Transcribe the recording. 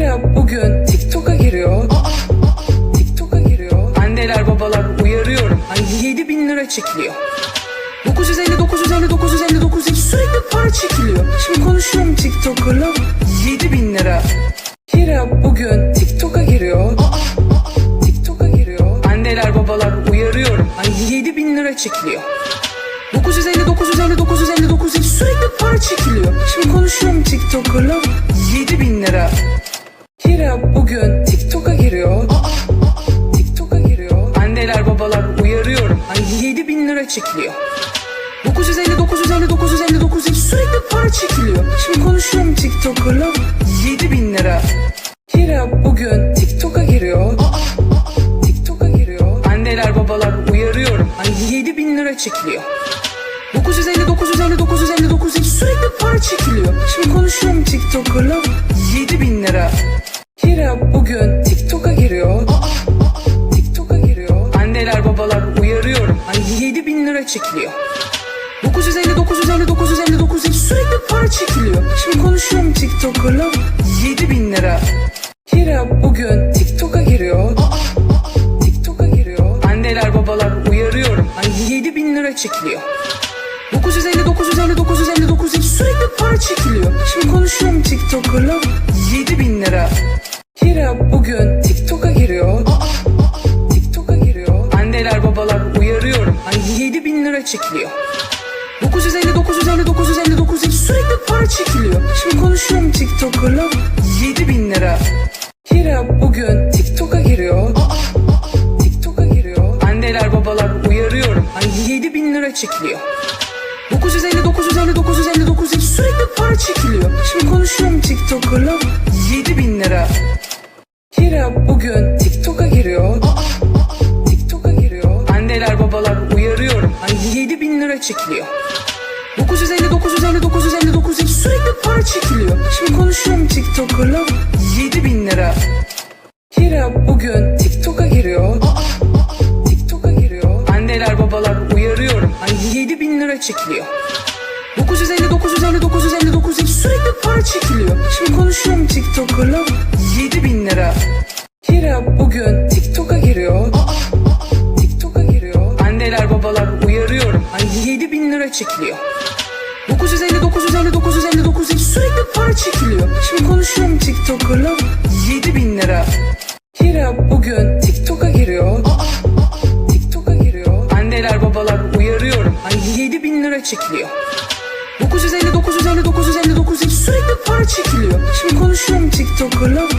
Hira bugün TikTok'a giriyor. TikTok'a giriyor. Anneler babalar uyarıyorum. Ay 7 bin lira çekiliyor. 950 950 959 hiç sürekli para çekiliyor. Şimdi konuşuyorum TikToker'la 7 bin lira. Hira bugün TikTok'a giriyor. TikTok'a giriyor. Anneler babalar uyarıyorum. Ay 7 bin lira çekiliyor. 950 950 959 hiç sürekli para çekiliyor. Şimdi konuşuyorum TikToker'la 7 bin lira. Hira bugün TikTok'a giriyor. TikTok'a giriyor. Anneler babalar uyarıyorum. Ay 7 bin lira çekiliyor. 950 950 959 hiç sürekli para çekiliyor. Şimdi konuşuyorum TikToker'la 7 bin lira. Hira bugün TikTok'a giriyor. TikTok'a giriyor. Anneler babalar uyarıyorum. Ay 7 bin lira çekiliyor. 950 950 959 hiç sürekli para çekiliyor. Şimdi konuşuyorum TikToker'la 7 bin lira. Hira bugün TikTok'a giriyor. TikTok'a giriyor. Anneler babalar uyarıyorum. Ay 7 bin lira çekiliyor. 950 950 959 hiç sürekli para çekiliyor. Şimdi konuşuyorum TikToker'la 7 bin lira. Hira bugün TikTok'a giriyor. TikTok'a giriyor. Anneler babalar uyarıyorum. Ay 7 bin lira çekiliyor. 950 950 959 hiç sürekli para çekiliyor. Şimdi konuşuyorum TikToker'la 7 bin lira. Hira bugün TikTok'a giriyor. TikTok'a giriyor. Anneler babalar uyarıyorum. Ay 7 bin lira çekiliyor. 950 950 959 hiç sürekli para çekiliyor. Şimdi konuşuyorum TikToker'la 7 bin lira. Hira bugün TikTok'a giriyor. TikTok'a giriyor. Anneler babalar uyarıyorum. Ay 7 bin lira çekiliyor. 950 950 959 hiç sürekli para çekiliyor. Şimdi konuşuyorum TikToker'la 7 bin lira. Bugün TikTok'a giriyor. TikTok'a giriyor. Anneler babalar uyarıyorum. Ay 7 bin lira çekiliyor. 950 950 959 hiç sürekli para çekiliyor. Şimdi konuşuyorum TikToker'la 7 bin lira. Hira bugün TikTok'a giriyor. TikTok'a giriyor. Anneler babalar uyarıyorum. Ay 7 bin lira çekiliyor. 950 950 959 hiç sürekli para çekiliyor. Şimdi konuşuyorum TikToker'la 7 bin lira. Hira bugün TikTok'a giriyor. TikTok'a giriyor. Anneler babalar uyarıyorum. Ay 7 bin lira çekiliyor. 950 950 959 hiç sürekli para çekiliyor. Şimdi konuşuyorum TikToker'la 7 bin lira. Hira bugün TikTok'a giriyor. TikTok'a giriyor. Anneler babalar uyarıyorum. Ay 7 bin lira çekiliyor. 950 950 959 hiç sürekli para çekiliyor. Şimdi konuşuyorum TikToker'la 7 bin lira.